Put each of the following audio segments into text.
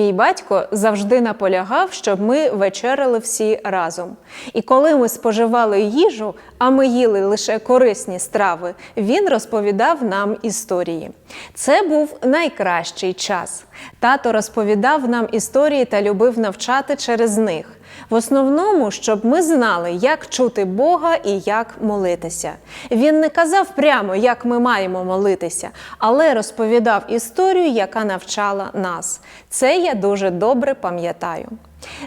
Мій батько завжди наполягав, щоб ми вечеряли всі разом. І коли ми споживали їжу, а ми їли лише корисні страви, він розповідав нам історії. Це був найкращий час. Тато розповідав нам історії та любив навчати через них. В основному, щоб ми знали, як чути Бога і як молитися. Він не казав прямо, як ми маємо молитися, але розповідав історію, яка навчала нас. Це я дуже добре пам'ятаю.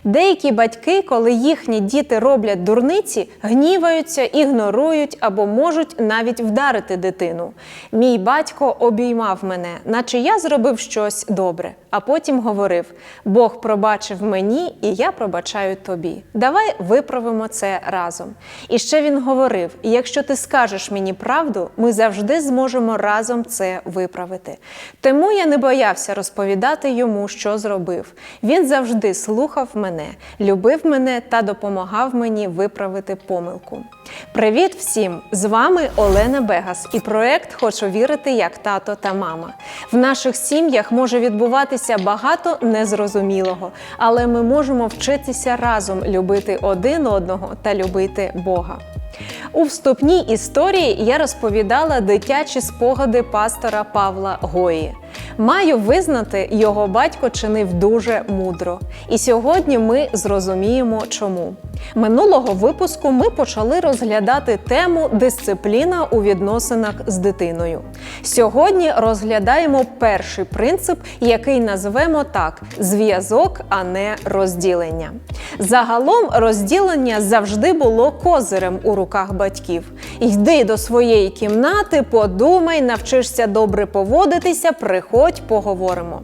Деякі батьки, коли їхні діти роблять дурниці, гніваються, ігнорують або можуть навіть вдарити дитину. Мій батько обіймав мене, наче я зробив щось добре, а потім говорив: Бог пробачив мені, і я пробачаю тобі. Давай виправимо це разом. І ще він говорив: якщо ти скажеш мені правду, ми завжди зможемо разом це виправити. Тому я не боявся розповідати йому, що зробив. Він завжди слухав мене, любив мене та допомагав мені виправити помилку. Привіт всім! З вами Олена Бегас і проект Хочу вірити як тато та мама. В наших сім'ях може відбуватися багато незрозумілого, але ми можемо вчитися разом любити один одного та любити Бога. У вступній історії я розповідала дитячі спогади пастора Павла Гої. Маю визнати, його батько чинив дуже мудро. І сьогодні ми зрозуміємо, чому. Минулого випуску ми почали розглядати тему дисципліна у відносинах з дитиною. Сьогодні розглядаємо перший принцип, який назвемо так: зв'язок, а не розділення. Загалом розділення завжди було козирем у руках батьків. Йди до своєї кімнати, подумай, навчишся добре поводитися, приходь, поговоримо.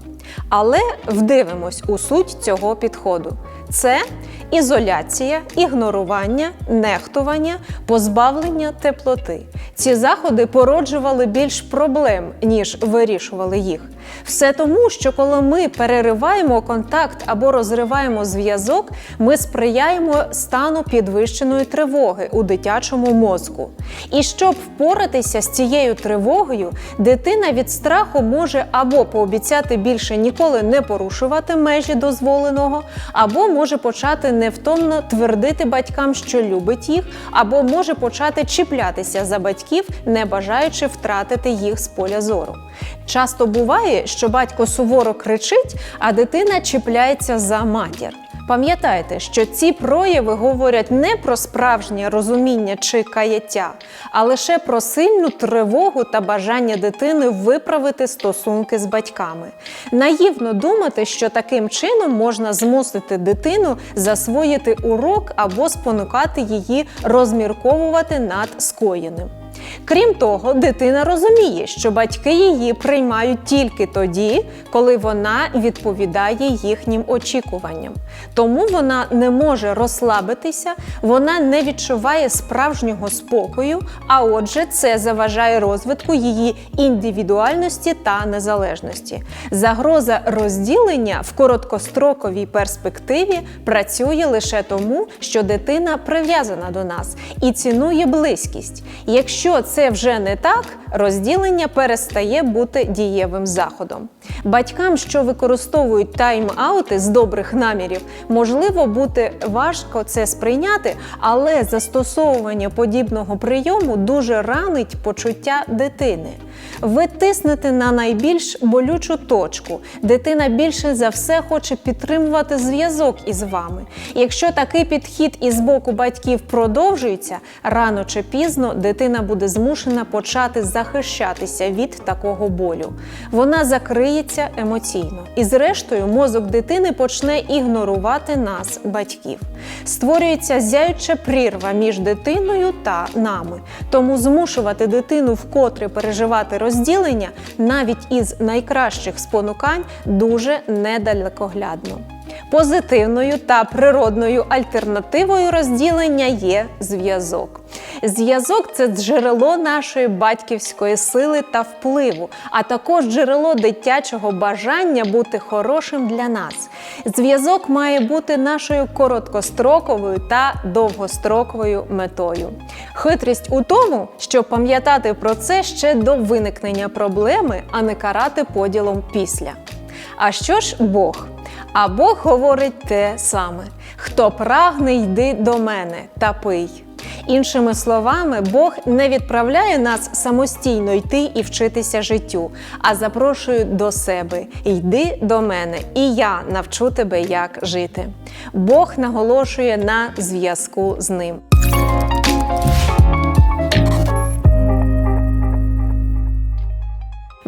Але вдивимось у суть цього підходу: це ізоляція, ігнорування, нехтування, позбавлення теплоти. Ці заходи породжували більш проблем, ніж вирішували їх. Все тому, що коли ми перериваємо контакт або розриваємо зв'язок, ми сприяємо стану підвищеної тривоги у дитячому мозку. І щоб впоратися з цією тривогою, дитина від страху може або пообіцяти більше ніколи не порушувати межі дозволеного, або може почати невтомно твердити батькам, що любить їх, або може почати чіплятися за батьків, не бажаючи втратити їх з поля зору. Часто буває, що батько суворо кричить, а дитина чіпляється за матір. Пам'ятайте, що ці прояви говорять не про справжнє розуміння чи каяття, а лише про сильну тривогу та бажання дитини виправити стосунки з батьками. Наївно думати, що таким чином можна змусити дитину засвоїти урок або спонукати її розмірковувати над скоєним. Крім того, дитина розуміє, що батьки її приймають тільки тоді, коли вона відповідає їхнім очікуванням. Тому вона не може розслабитися, вона не відчуває справжнього спокою, а отже, це заважає розвитку її індивідуальності та незалежності. Загроза розділення в короткостроковій перспективі працює лише тому, що дитина прив'язана до нас і цінує близькість. Якщо це вже не так, розділення перестає бути дієвим заходом. Батькам, що використовують тайм-аути з добрих намірів, можливо бути важко це сприйняти, але застосовування подібного прийому дуже ранить почуття дитини. Ви тиснете на найбільш болючу точку. Дитина більше за все хоче підтримувати зв'язок із вами. Якщо такий підхід із боку батьків продовжується, рано чи пізно дитина буде змушена почати захищатися від такого болю. Вона закриється емоційно, і, зрештою, мозок дитини почне ігнорувати нас, батьків. Створюється зяюча прірва між дитиною та нами. Тому змушувати дитину вкотре переживати розділення навіть із найкращих спонукань дуже недалекоглядно. Позитивною та природною альтернативою розділення є зв'язок. Зв'язок це джерело нашої батьківської сили та впливу, а також джерело дитячого бажання бути хорошим для нас. Зв'язок має бути нашою короткостроковою та довгостроковою метою. Хитрість у тому, щоб пам'ятати про це ще до виникнення проблеми, а не карати поділом після. А що ж Бог? А Бог говорить те саме: хто прагне, йди до мене та пий. Іншими словами, Бог не відправляє нас самостійно йти і вчитися життю, а запрошує до себе йди до мене, і я навчу тебе, як жити. Бог наголошує на зв'язку з ним.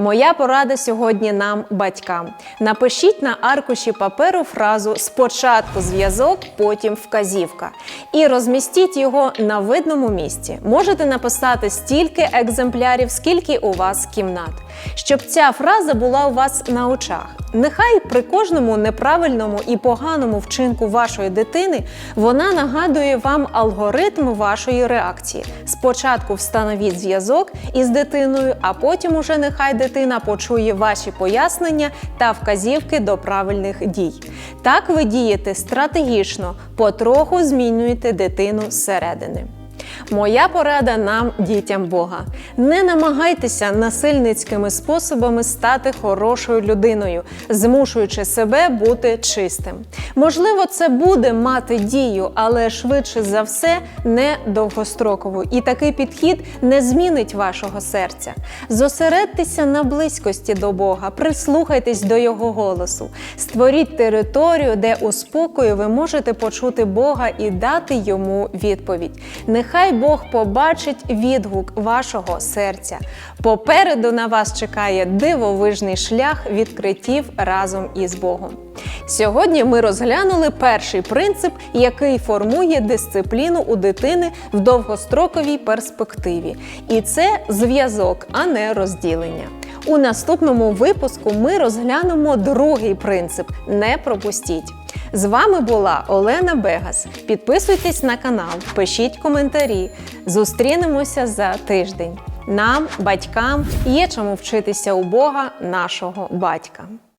Моя порада сьогодні нам, батькам. Напишіть на аркуші паперу фразу спочатку зв'язок, потім вказівка. І розмістіть його на видному місці. Можете написати стільки екземплярів, скільки у вас кімнат. Щоб ця фраза була у вас на очах. Нехай при кожному неправильному і поганому вчинку вашої дитини вона нагадує вам алгоритм вашої реакції. Спочатку встановіть зв'язок із дитиною, а потім уже нехай дитина почує ваші пояснення та вказівки до правильних дій. Так ви дієте стратегічно, потроху змінюєте дитину зсередини. Моя порада нам, дітям Бога. Не намагайтеся насильницькими способами стати хорошою людиною, змушуючи себе бути чистим. Можливо, це буде мати дію, але швидше за все не довгостроково. І такий підхід не змінить вашого серця. Зосередьтеся на близькості до Бога, прислухайтесь до Його голосу, створіть територію, де у спокою ви можете почути Бога і дати йому відповідь. Нехай Бог побачить відгук вашого серця. Попереду на вас чекає дивовижний шлях відкриттів разом із Богом. Сьогодні ми розглянули перший принцип, який формує дисципліну у дитини в довгостроковій перспективі. І це зв'язок, а не розділення. У наступному випуску ми розглянемо другий принцип не пропустіть. З вами була Олена Бегас. Підписуйтесь на канал, пишіть коментарі. Зустрінемося за тиждень. Нам, батькам, є чому вчитися у Бога, нашого батька.